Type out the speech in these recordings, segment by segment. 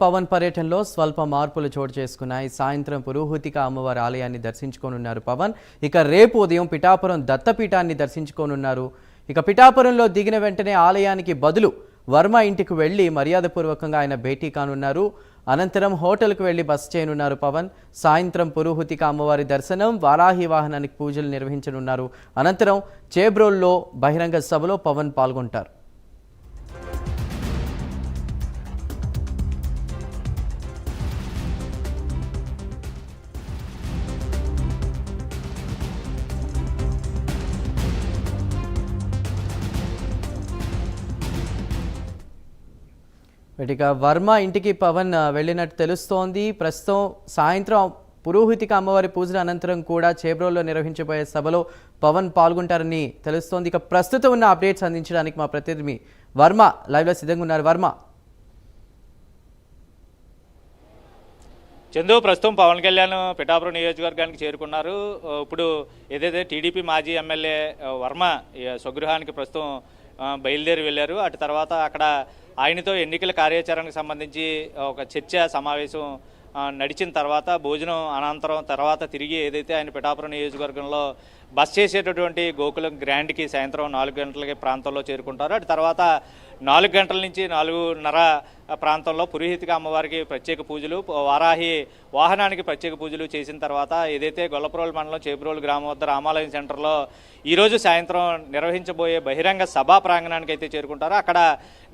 పవన్ పర్యటనలో స్వల్ప మార్పులు చోటు చేసుకున్నాయి. సాయంత్రం పురోహుతిక అమ్మవారి ఆలయాన్ని దర్శించుకోనున్నారు పవన్. ఇక రేపు ఉదయం పిఠాపురం దత్తపీఠాన్ని దర్శించుకోనున్నారు. ఇక పిఠాపురంలో దిగిన వెంటనే ఆలయానికి బదులు వర్మ ఇంటికి వెళ్ళి మర్యాదపూర్వకంగా ఆయన భేటీ కానున్నారు. అనంతరం హోటల్కు వెళ్ళి బస్ చేయనున్నారు పవన్. సాయంత్రం పురోహతిక అమ్మవారి దర్శనం వారాహి వాహనానికి పూజలు నిర్వహించనున్నారు. అనంతరం చేబ్రోల్లో బహిరంగ సభలో పవన్ పాల్గొంటారు. వీటిక వర్మ ఇంటికి పవన్ వెళ్ళినట్టు తెలుస్తోంది. ప్రస్తుతం సాయంత్రం పురోహితిక అమ్మవారి పూజల అనంతరం కూడా చేబ్రోల్లో నిర్వహించబోయే సభలో పవన్ పాల్గొంటారని తెలుస్తోంది. ఇక ప్రస్తుతం ఉన్న అప్డేట్స్ అందించడానికి మా ప్రతినిధి వర్మ లైవ్లో సిద్ధంగా ఉన్నారు. వర్మ. చందు ప్రస్తుతం పవన్ కళ్యాణ్ పిఠాపురం నియోజకవర్గానికి చేరుకున్నారు. ఇప్పుడు ఏదైతే టీడీపీ మాజీ ఎమ్మెల్యే వర్మ స్వగృహానికి ప్రస్తుతం బయలుదేరి వెళ్ళారు. అటు తర్వాత అక్కడ ఆయనతో ఎన్నికల కార్యాచరణకు సంబంధించి ఒక చర్చ సమావేశం నడిచిన తర్వాత భోజనం అనంతరం తర్వాత తిరిగి ఏదైతే ఆయన పిఠాపురం నియోజకవర్గంలో బస్ చేసేటటువంటి గోకులం గ్రాండ్కి సాయంత్రం నాలుగు గంటలకి ప్రాంతంలో చేరుకుంటారు. అటు తర్వాత నాలుగు గంటల నుంచి నాలుగున్నర ప్రాంతంలో పురోహితిక అమ్మవారికి ప్రత్యేక పూజలు వారాహి వాహనానికి ప్రత్యేక పూజలు చేసిన తర్వాత ఏదైతే గొల్లపురోలు మండలం చేపురోలు గ్రామం వద్ద రామాలయం సెంటర్లో ఈరోజు సాయంత్రం నిర్వహించబోయే బహిరంగ సభా ప్రాంగణానికి అయితే చేరుకుంటారు. అక్కడ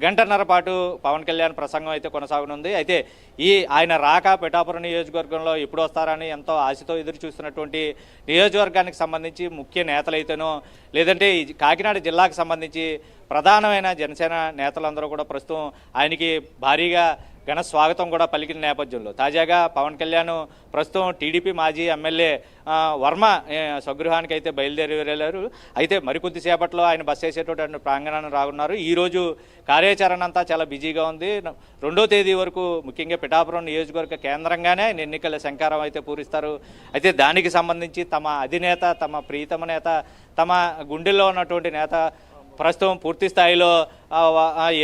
గంటన్నర పాటు పవన్ కళ్యాణ్ ప్రసంగం అయితే కొనసాగనుంది. అయితే ఈ ఆయన రాక పిఠాపురం నియోజకవర్గంలో ఎప్పుడు వస్తారని ఎంతో ఆశతో ఎదురు చూస్తున్నటువంటి నియోజకవర్గానికి సంబంధించి ముఖ్య నేతలైతేనో లేదంటే ఈ కాకినాడ జిల్లాకు సంబంధించి ప్రధానమైన జనసేన నేతలందరూ కూడా ప్రస్తుతం ఆయనకి భారీగా ఘన స్వాగతం కూడా పలికిన నేపథ్యంలో. తాజాగా పవన్ కళ్యాణ్ ప్రస్తుతం టీడీపీ మాజీ ఎమ్మెల్యే వర్మ స్వగృహానికి అయితే బయలుదేరి వెళ్ళారు. అయితే మరికొద్దిసేపట్లో ఆయన బస్ వేసేటటువంటి ప్రాంగణాన్ని రానున్నారు. ఈరోజు కార్యాచరణ అంతా చాలా బిజీగా ఉంది. రెండో తేదీ వరకు ముఖ్యంగా పిఠాపురం నియోజకవర్గ కేంద్రంగానే ఆయన ఎన్నికల శంకారం అయితే పూరిస్తారు. అయితే దానికి సంబంధించి తమ అధినేత తమ ప్రీతమ నేత తమ గుండెల్లో ఉన్నటువంటి నేత ప్రస్తుతం పూర్తి స్థాయిలో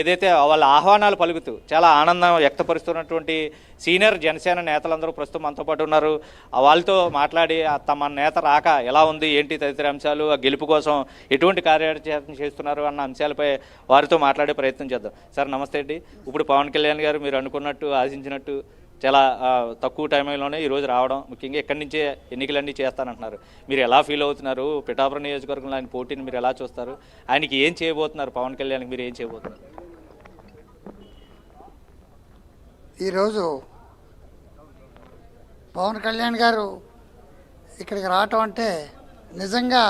ఏదైతే వాళ్ళ ఆహ్వానాలు పలుకుతూ చాలా ఆనందం వ్యక్తపరుస్తున్నటువంటి సీనియర్ జనసేన నేతలందరూ ప్రస్తుతం మనతో పాటు ఉన్నారు. వాళ్ళతో మాట్లాడి తమ నేత రాక ఎలా ఉంది ఏంటి తదితర అంశాలు ఆ గెలుపు కోసం ఎటువంటి కార్యాచరణ చేస్తున్నారు అన్న అంశాలపై వారితో మాట్లాడే ప్రయత్నం చేద్దాం. సార్ నమస్తే అండి. ఇప్పుడు పవన్ కళ్యాణ్ గారు మీరు అనుకున్నట్టు ఆశించినట్టు చాలా తక్కువ టైంలోనే ఈరోజు రావడం ముఖ్యంగా ఎక్కడి నుంచే ఎన్నికలన్నీ చేస్తానంటున్నారు. మీరు ఎలా ఫీల్ అవుతున్నారు? పిఠాపురం నియోజకవర్గంలో ఆయన పోటీని మీరు ఎలా చూస్తారు? ఆయనకి ఏం చేయబోతున్నారు? పవన్ కళ్యాణ్కి మీరు ఏం చేయబోతున్నారు? ఈరోజు పవన్ కళ్యాణ్ గారు ఇక్కడికి రావటం అంటే నిజంగా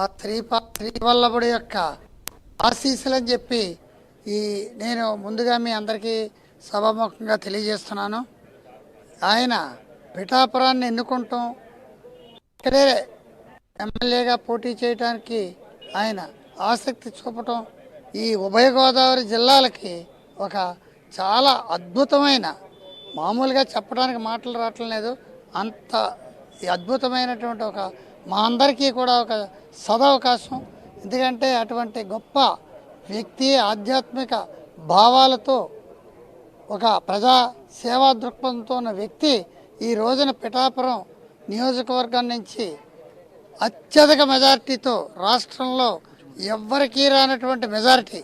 ఆ త్రీ శ్రీవల్లభుడి యొక్క ఆశీస్సులని చెప్పి ఈ నేను ముందుగా మీ అందరికీ సభాముఖంగా తెలియజేస్తున్నాను. ఆయన పిఠాపురాన్ని ఎన్నుకుంటాం. ఇక్కడే ఎమ్మెల్యేగా పోటీ చేయడానికి ఆయన ఆసక్తి చూపటం ఈ ఉభయ గోదావరి జిల్లాలకి ఒక చాలా అద్భుతమైన మామూలుగా చెప్పడానికి మాటలు రావటం లేదు. అంత అద్భుతమైనటువంటి ఒక మా అందరికీ కూడా ఒక సదవకాశం. ఎందుకంటే అటువంటి గొప్ప వ్యక్తి ఆధ్యాత్మిక భావాలతో ఒక ప్రజా సేవా దృక్పథంతో ఉన్న వ్యక్తి ఈ రోజున పిఠాపురం నియోజకవర్గం నుంచి అత్యధిక మెజారిటీతో రాష్ట్రంలో ఎవ్వరికీ రానటువంటి మెజారిటీ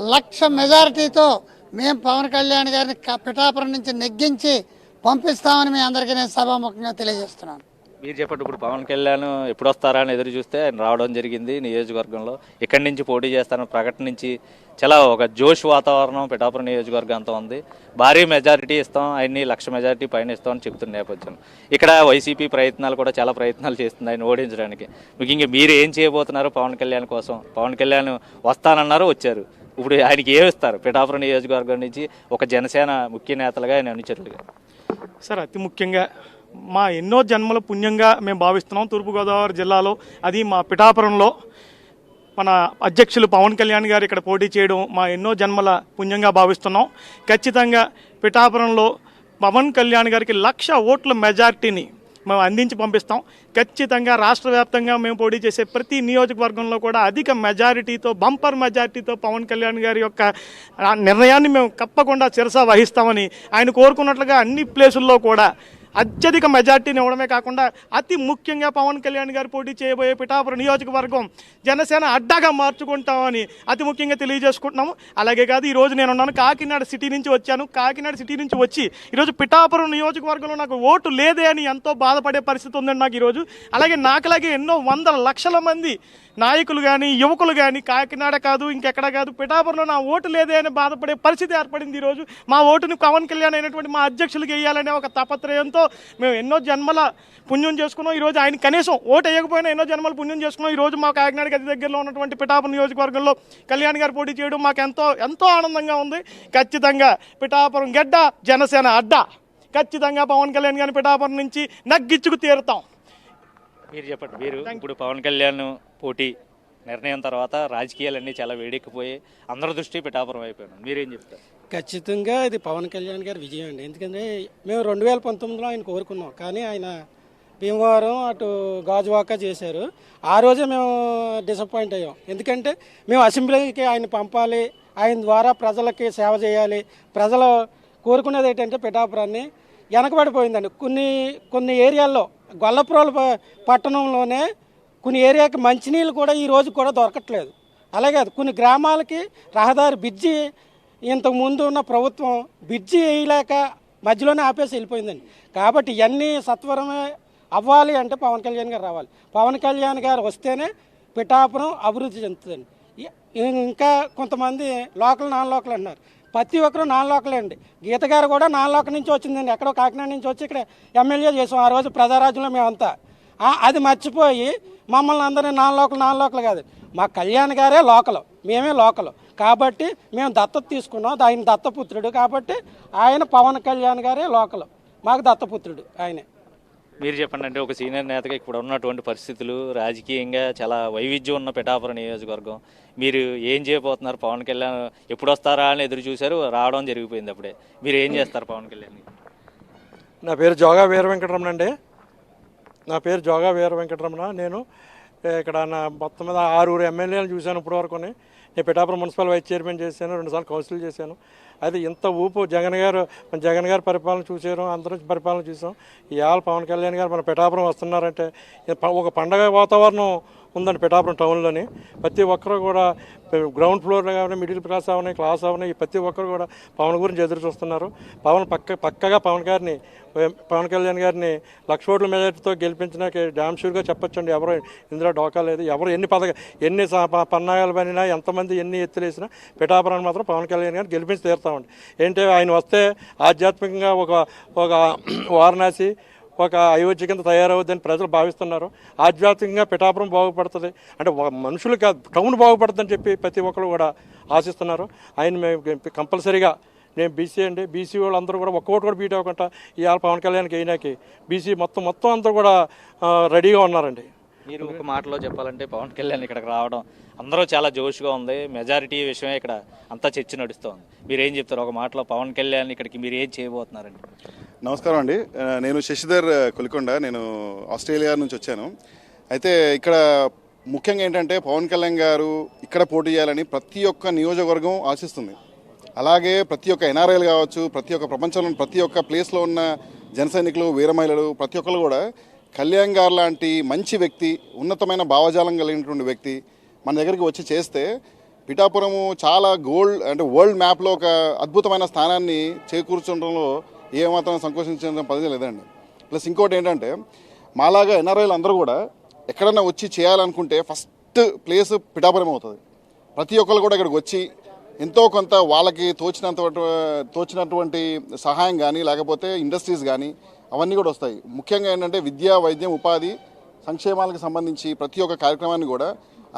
లక్ష మెజారిటీతో మేము పవన్ కళ్యాణ్ గారిని క- పిఠాపురం నుంచి నెగ్గించి పంపిస్తామని మీ అందరికీ నేను సభాముఖంగా తెలియజేస్తున్నాను. మీరు చెప్పండి ఇప్పుడు పవన్ కళ్యాణ్ ఎప్పుడు వస్తారా అని ఎదురు చూస్తే ఆయన రావడం జరిగింది నియోజకవర్గంలో. ఇక్కడి నుంచి పోటీ చేస్తాను ప్రకటన నుంచి చాలా ఒక జోష్ వాతావరణం పిఠాపురం నియోజకవర్గం అంతా ఉంది. భారీ మెజారిటీ ఇస్తాం ఆయన్ని లక్ష మెజారిటీ పైన ఇస్తాం అని చెప్తున్న నేపథ్యం ఇక్కడ వైసీపీ ప్రయత్నాలు కూడా చాలా ప్రయత్నాలు చేస్తుంది ఆయన ఓడించడానికి. ముఖ్యంగా మీరు ఏం చేయబోతున్నారు పవన్ కళ్యాణ్ కోసం? పవన్ కళ్యాణ్ వస్తానన్నారు వచ్చారు. ఇప్పుడు ఆయనకి ఏమిస్తారు పిఠాపురం నియోజకవర్గం నుంచి ఒక జనసేన ముఖ్య నేతలుగా ఆయన అనుచరులుగా. సార్ అతి ముఖ్యంగా మా ఎన్నో జన్మల పుణ్యంగా మేము భావిస్తున్నాం. తూర్పుగోదావరి జిల్లాలో అది మా పిఠాపురంలో. మన అధ్యక్షులు పవన్ కళ్యాణ్ గారు ఇక్కడ పోటీ చేయడం మా ఎన్నో జన్మల పుణ్యంగా భావిస్తున్నాం. ఖచ్చితంగా పిఠాపురంలో పవన్ కళ్యాణ్ గారికి లక్ష ఓట్ల మెజార్టీని మేము అందించి పంపిస్తాం. ఖచ్చితంగా రాష్ట్ర వ్యాప్తంగా మేము పోటీ చేసే ప్రతి నియోజకవర్గంలో కూడా అధిక మెజారిటీతో బంపర్ మెజారిటీతో పవన్ కళ్యాణ్ గారి యొక్క నిర్ణయాన్ని మేము తప్పకుండా శిరస వహిస్తామని ఆయన కోరుకున్నట్లుగా అన్ని ప్లేసుల్లో కూడా అత్యధిక మెజార్టీని ఇవ్వడమే కాకుండా అతి ముఖ్యంగా పవన్ కళ్యాణ్ గారు పోటీ చేయబోయే పిఠాపురం నియోజకవర్గం జనసేన అడ్డాగా మార్చుకుంటామని అతి ముఖ్యంగా తెలియజేసుకుంటున్నాము. అలాగే కాదు ఈ రోజు నేను ఉన్నాను కాకినాడ సిటీ నుంచి వచ్చాను. కాకినాడ సిటీ నుంచి వచ్చి ఈరోజు పిఠాపురం నియోజకవర్గంలో నాకు ఓటు లేదే అని ఎంతో బాధపడే పరిస్థితి ఉందండి నాకు ఈరోజు. అలాగే నాకులాగే ఎన్నో వందల లక్షల మంది నాయకులు కానీ యువకులు కానీ కాకినాడ కాదు ఇంకెక్కడ కాదు పిఠాపురంలో నా ఓటు లేదే అని బాధపడే పరిస్థితి ఏర్పడింది ఈరోజు. మా ఓటుని పవన్ కళ్యాణ్ అయినటువంటి మా అధ్యక్షులకు వేయాలనే ఒక తపత్రయంతో మేము ఎన్నో జన్మల పుణ్యం చేసుకున్నాం. ఈరోజు ఆయన కనీసం ఓటు వేయకపోయినా ఎన్నో జన్మల పుణ్యం చేసుకున్నాం. ఈరోజు మా కాకినాడకి అతి దగ్గరలో ఉన్నటువంటి పిఠాపురం నియోజకవర్గంలో కళ్యాణ్ గారు పోటీ చేయడం మాకు ఎంతో ఎంతో ఆనందంగా ఉంది. ఖచ్చితంగా పిఠాపురం గడ్డ జనసేన అడ్డ. ఖచ్చితంగా పవన్ కళ్యాణ్ గారిని పిఠాపురం నుంచి నగ్గించుకు తీరుతాం. మీరు చెప్పండి మీరు ఇప్పుడు పవన్ కళ్యాణ్ పోటీ నిర్ణయం తర్వాత రాజకీయాలన్నీ చాలా వేడెక్కిపోయి అందరి దృష్టి పిఠాపురం అయిపోయాను మీరేం చెప్తారు? ఖచ్చితంగా ఇది పవన్ కళ్యాణ్ గారి విజయం అండి. ఎందుకంటే మేము రెండు వేల పంతొమ్మిదిలో ఆయన కోరుకున్నాం. కానీ ఆయన భీమవరం అటు గాజువాక చేశారు. ఆ రోజే మేము డిసప్పాయింట్ అయ్యాం. ఎందుకంటే మేము అసెంబ్లీకి ఆయన పంపాలి ఆయన ద్వారా ప్రజలకి సేవ చేయాలి. ప్రజలు కోరుకునేది ఏంటంటే పిఠాపురాన్ని వెనకబడిపోయిందండి. కొన్ని కొన్ని ఏరియాల్లో గొల్లపురాల పట్టణంలోనే కొన్ని ఏరియాకి మంచినీళ్ళు కూడా ఈ రోజు కూడా దొరకట్లేదు. అలాగే కొన్ని గ్రామాలకి రహదారి బ్రిడ్జి ఇంతకు ముందు ఉన్న ప్రభుత్వం బ్రిడ్జి వేయలేక మధ్యలోనే ఆపేసి వెళ్ళిపోయిందండి. కాబట్టి ఇవన్నీ సత్వరమే అవ్వాలి అంటే పవన్ కళ్యాణ్ గారు రావాలి. పవన్ కళ్యాణ్ గారు వస్తేనే పిఠాపురం అభివృద్ధి చెందుతుందండి. ఇంకా కొంతమంది లోకల్ నాన్ లోకల్ అన్నారు ప్రతి ఒక్కరు నాన్ లోకలే అండి. గీత గారు కూడా నాన్ లోకల్ నుంచి వచ్చిందండి. ఎక్కడో కాకినాడ నుంచి వచ్చి ఇక్కడ ఎమ్మెల్యే చేసాం. ఆ రోజు ప్రజారాజ్యంలో మేమంతా. అది మర్చిపోయి మమ్మల్ని అందరినీ నాన్ లోకల్ నాన్ లోకల్ కాదు. మా కళ్యాణ్ గారే లోకల్. మేమే లోకల్. కాబట్టి మేము దత్తత తీసుకున్నాం. ఆయన దత్తపుత్రుడు కాబట్టి ఆయన పవన్ కళ్యాణ్ గారే లోకల్. మాకు దత్తపుత్రుడు ఆయనే. మీరు చెప్పండి అంటే ఒక సీనియర్ నేతగా ఇప్పుడు ఉన్నటువంటి పరిస్థితులు రాజకీయంగా చాలా వైవిధ్యం ఉన్న పిఠాపురం నియోజకవర్గం. మీరు ఏం చేయబోతున్నారు? పవన్ కళ్యాణ్ ఎప్పుడు వస్తారా అని ఎదురు చూశారు. రావడం జరిగిపోయింది అప్పుడే. మీరు ఏం చేస్తారు పవన్ కళ్యాణ్ నా పేరు జోగా వీర వెంకటరమణ అండి. నా పేరు జోగా వీర వెంకటరమణ. నేను ఇక్కడ నా మొత్తం మీద ఆరుగురు ఎమ్మెల్యేలు చూశాను ఇప్పటి వరకు నేను పిఠాపురం మున్సిపల్ వైస్ చైర్మన్ చేశాను రెండుసార్లు కౌన్సిల్ చేశాను. అది ఇంత ఊపు జగన్ గారు మన జగన్ గారు పరిపాలన చూసారు అందరూ పరిపాలన చూసాం ఇవాళ పవన్ కళ్యాణ్ గారు మన పిఠాపురం వస్తున్నారంటే ఒక పండగ వాతావరణం ఉందండి పిఠాపురం టౌన్లోని. ప్రతి ఒక్కరు కూడా గ్రౌండ్ ఫ్లోర్లో కానీ మిడిల్ క్లాస్ అవని క్లాస్ అవని ప్రతి ఒక్కరు కూడా పవన్ గురించి ఎదురు చూస్తున్నారు. పవన్ పక్క పక్కగా పవన్ గారిని పవన్ కళ్యాణ్ గారిని లక్ష ఓట్ల మెజార్టీతో గెలిపించిన డ్యామ్ షూర్గా చెప్పొచ్చండి. ఎవరు ఇందులో డోకా లేదు. ఎవరు ఎన్ని పథక ఎన్ని పన్నాగాలు పనినా ఎంతమంది ఎన్ని ఎత్తులేసినా పిఠాపురాన్ని మాత్రం పవన్ కళ్యాణ్ గారిని గెలిపించి తీరుతామండి. ఏంటి ఆయన వస్తే ఆధ్యాత్మికంగా ఒక ఒక వారణాసి ఒక అయోధ్య కింద తయారవుద్దని ప్రజలు భావిస్తున్నారు. ఆధ్యాత్మికంగా పిఠాపురం బాగుపడుతుంది. అంటే మనుషులు కాదు టౌన్ బాగుపడుతుందని చెప్పి ప్రతి ఒక్కరు కూడా ఆశిస్తున్నారు. ఆయన మేము కంపల్సరీగా నేను బీసీ అండి. బీసీ వాళ్ళందరూ కూడా ఒక్కొక్కటి కూడా బీట్ అవ్వకుండా ఇవాళ పవన్ కళ్యాణ్కి అయినాకి బీసీ మొత్తం మొత్తం అందరూ కూడా రెడీగా ఉన్నారండి. మీరు ఒక మాటలో చెప్పాలంటే పవన్ కళ్యాణ్ ఇక్కడికి రావడం అందరూ చాలా జోష్గా ఉంది. మెజారిటీ విషయమే ఇక్కడ అంతా చర్చ నడుస్తుంది. మీరు ఏం చెప్తారు? ఒక మాటలో పవన్ కళ్యాణ్ ఇక్కడికి మీరు ఏం చేయబోతున్నారండి? నమస్కారం అండి. నేను శశిధర్ కొలికొండ. నేను ఆస్ట్రేలియా నుంచి వచ్చాను. అయితే ఇక్కడ ముఖ్యంగా ఏంటంటే పవన్ కళ్యాణ్ గారు ఇక్కడ పోటీ చేయాలని ప్రతి ఒక్క నియోజకవర్గం ఆశిస్తుంది. అలాగే ప్రతి ఒక్క ఎన్ఆర్ఐలు కావచ్చు ప్రతి ఒక్క ప్రపంచంలో ప్రతి ఒక్క ప్లేస్లో ఉన్న జన సైనికులు వీర మహిళలు ప్రతి ఒక్కరు కూడా కళ్యాణ్ గారు లాంటి మంచి వ్యక్తి ఉన్నతమైన భావజాలం కలిగినటువంటి వ్యక్తి మన దగ్గరికి వచ్చి చేస్తే పిఠాపురము చాలా గోల్డ్ అంటే వరల్డ్ మ్యాప్లో ఒక అద్భుతమైన స్థానాన్ని చేకూర్చడంలో ఏమాత్రం సంకోచించడం పద్ధతి లేదండి. ప్లస్ ఇంకోటి ఏంటంటే మాలాగా ఎన్ఆర్ఐలు అందరూ కూడా ఎక్కడన్నా వచ్చి చేయాలనుకుంటే ఫస్ట్ ప్లేస్ పిఠాపురం అవుతుంది. ప్రతి ఒక్కరు కూడా ఇక్కడికి వచ్చి ఎంతో కొంత వాళ్ళకి తోచినంత తోచినటువంటి సహాయం కానీ లేకపోతే ఇండస్ట్రీస్ కానీ అవన్నీ కూడా వస్తాయి. ముఖ్యంగా ఏంటంటే విద్య వైద్యం ఉపాధి సంక్షేమాలకు సంబంధించి ప్రతి ఒక్క కార్యక్రమాన్ని కూడా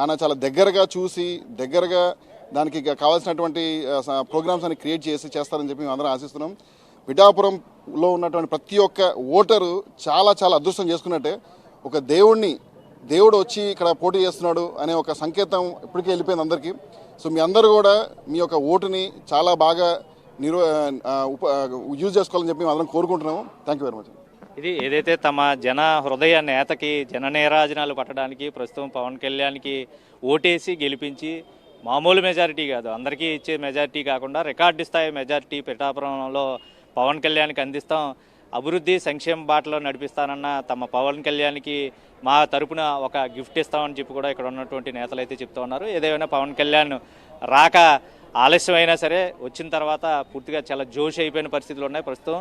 ఆయన చాలా దగ్గరగా చూసి దగ్గరగా దానికి కావాల్సినటువంటి ప్రోగ్రామ్స్ అని క్రియేట్ చేసి చేస్తారని చెప్పి మేము అందరం ఆశిస్తున్నాం. పిఠాపురంలో ఉన్నటువంటి ప్రతి ఒక్క ఓటరు చాలా చాలా అదృష్టం చేసుకున్నట్టే ఒక దేవుణ్ణి దేవుడు వచ్చి ఇక్కడ పోటీ చేస్తున్నాడు అనే ఒక సంకేతం ఇప్పటికే వెళ్ళిపోయింది అందరికీ. సో మీ అందరూ కూడా మీ యొక్క ఓటుని చాలా బాగా నిర్వ ఉప యూజ్ చేసుకోవాలని చెప్పి మేము అందరం కోరుకుంటున్నాము. థ్యాంక్ యూ వెరీ మచ్ ఇది ఏదైతే తమ జన హృదయ నేతకి జన నేరాజనాలు పట్టడానికి ప్రస్తుతం పవన్ కళ్యాణ్కి ఓటేసి గెలిపించి మామూలు మెజారిటీ కాదు అందరికీ ఇచ్చే మెజారిటీ కాకుండా రికార్డు స్థాయి మెజారిటీ పిఠాపురంలో పవన్ కళ్యాణ్కి అందిస్తాం. అభివృద్ధి సంక్షేమ బాటలో నడిపిస్తానన్న తమ పవన్ కళ్యాణ్కి మా తరపున ఒక గిఫ్ట్ ఇస్తామని చెప్పి కూడా ఇక్కడ ఉన్నటువంటి నేతలు అయితే చెప్తూ ఉన్నారు. ఏదైనా పవన్ కళ్యాణ్ రాక ఆలస్యం అయినా సరే వచ్చిన తర్వాత పూర్తిగా చాలా జోష్ అయిపోయిన పరిస్థితులు ఉన్నాయి. ప్రస్తుతం